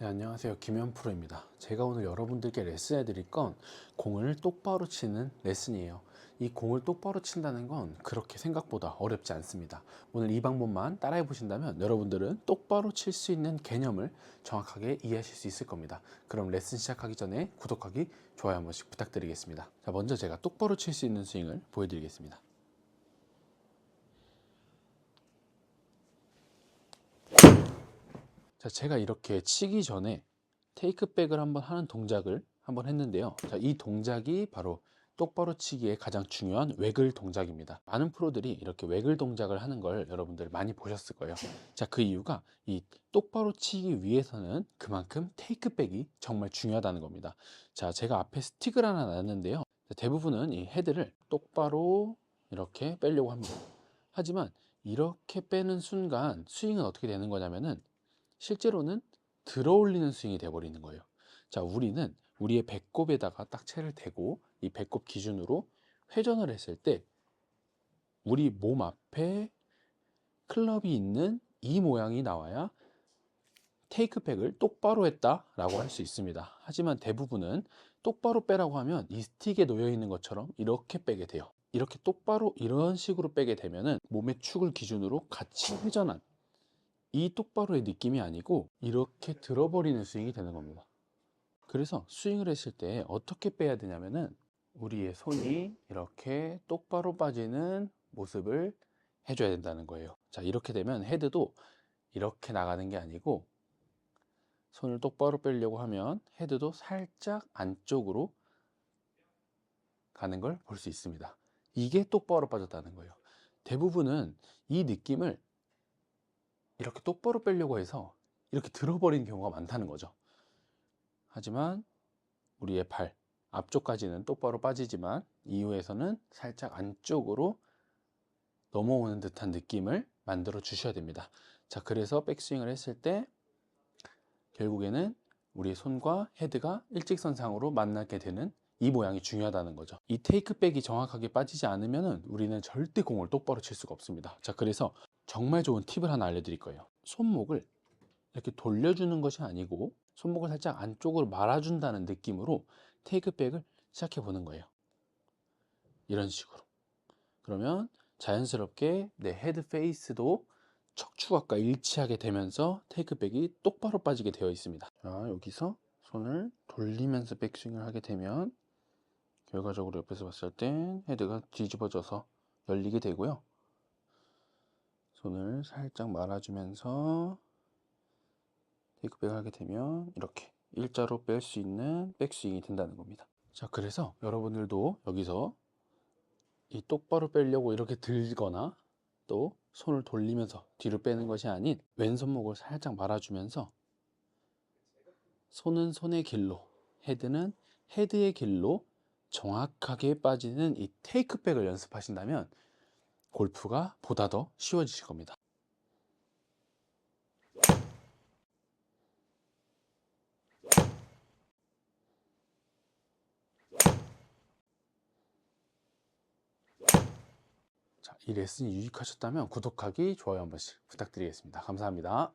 네, 안녕하세요. 김현 프로입니다. 제가 오늘 여러분들께 레슨해 드릴 건 공을 똑바로 치는 레슨이에요. 이 공을 똑바로 친다는 건 그렇게 생각보다 어렵지 않습니다. 오늘 이 방법만 따라해 보신다면 여러분들은 똑바로 칠 수 있는 개념을 정확하게 이해하실 수 있을 겁니다. 그럼 레슨 시작하기 전에 구독하기, 좋아요 한 번씩 부탁드리겠습니다. 자, 먼저 제가 똑바로 칠 수 있는 스윙을 보여드리겠습니다. 자, 제가 이렇게 치기 전에 테이크백을 한번 하는 동작을 한번 했는데요. 자, 이 동작이 바로 똑바로 치기에 가장 중요한 외글 동작입니다. 많은 프로들이 이렇게 외글 동작을 하는 걸 여러분들 많이 보셨을 거예요. 자, 그 이유가 이 똑바로 치기 위해서는 그만큼 테이크백이 정말 중요하다는 겁니다. 자, 제가 앞에 스틱을 하나 놨는데요. 대부분은 이 헤드를 똑바로 이렇게 빼려고 합니다. 하지만 이렇게 빼는 순간 스윙은 어떻게 되는 거냐면은 실제로는 들어 올리는 스윙이 돼버리는 거예요. 자, 우리는 우리의 배꼽에다가 딱 채를 대고 이 배꼽 기준으로 회전을 했을 때 우리 몸 앞에 클럽이 있는 이 모양이 나와야 테이크백을 똑바로 했다라고 할 수 있습니다. 하지만 대부분은 똑바로 빼라고 하면 이 스틱에 놓여 있는 것처럼 이렇게 빼게 돼요. 이렇게 똑바로 이런 식으로 빼게 되면은 몸의 축을 기준으로 같이 회전한 이 똑바로의 느낌이 아니고 이렇게 들어버리는 스윙이 되는 겁니다. 그래서 스윙을 했을 때 어떻게 빼야 되냐면은 우리의 손이 이렇게 똑바로 빠지는 모습을 해줘야 된다는 거예요. 자, 이렇게 되면 헤드도 이렇게 나가는 게 아니고 손을 똑바로 빼려고 하면 헤드도 살짝 안쪽으로 가는 걸 볼 수 있습니다. 이게 똑바로 빠졌다는 거예요. 대부분은 이 느낌을 이렇게 똑바로 빼려고 해서 이렇게 들어버리는 경우가 많다는 거죠. 하지만 우리의 발 앞쪽까지는 똑바로 빠지지만 이후에서는 살짝 안쪽으로 넘어오는 듯한 느낌을 만들어 주셔야 됩니다. 자, 그래서 백스윙을 했을 때 결국에는 우리의 손과 헤드가 일직선상으로 만나게 되는 이 모양이 중요하다는 거죠. 이 테이크백이 정확하게 빠지지 않으면 우리는 절대 공을 똑바로 칠 수가 없습니다. 자, 그래서 정말 좋은 팁을 하나 알려드릴 거예요. 손목을 이렇게 돌려주는 것이 아니고 손목을 살짝 안쪽으로 말아준다는 느낌으로 테이크백을 시작해 보는 거예요. 이런 식으로. 그러면 자연스럽게 내 헤드 페이스도 척추각과 일치하게 되면서 테이크백이 똑바로 빠지게 되어 있습니다. 자, 여기서 손을 돌리면서 백스윙을 하게 되면 결과적으로 옆에서 봤을 땐 헤드가 뒤집어져서 열리게 되고요. 손을 살짝 말아주면서 테이크백을 하게 되면 이렇게 일자로 뺄 수 있는 백스윙이 된다는 겁니다. 자, 그래서 여러분들도 여기서 이 똑바로 빼려고 이렇게 들거나 또 손을 돌리면서 뒤로 빼는 것이 아닌 왼손목을 살짝 말아주면서 손은 손의 길로 헤드는 헤드의 길로 정확하게 빠지는 이 테이크백을 연습하신다면 골프가 보다 더 쉬워지실 겁니다. 자, 이 레슨이 유익하셨다면 구독하기, 좋아요 한 번씩 부탁드리겠습니다. 감사합니다.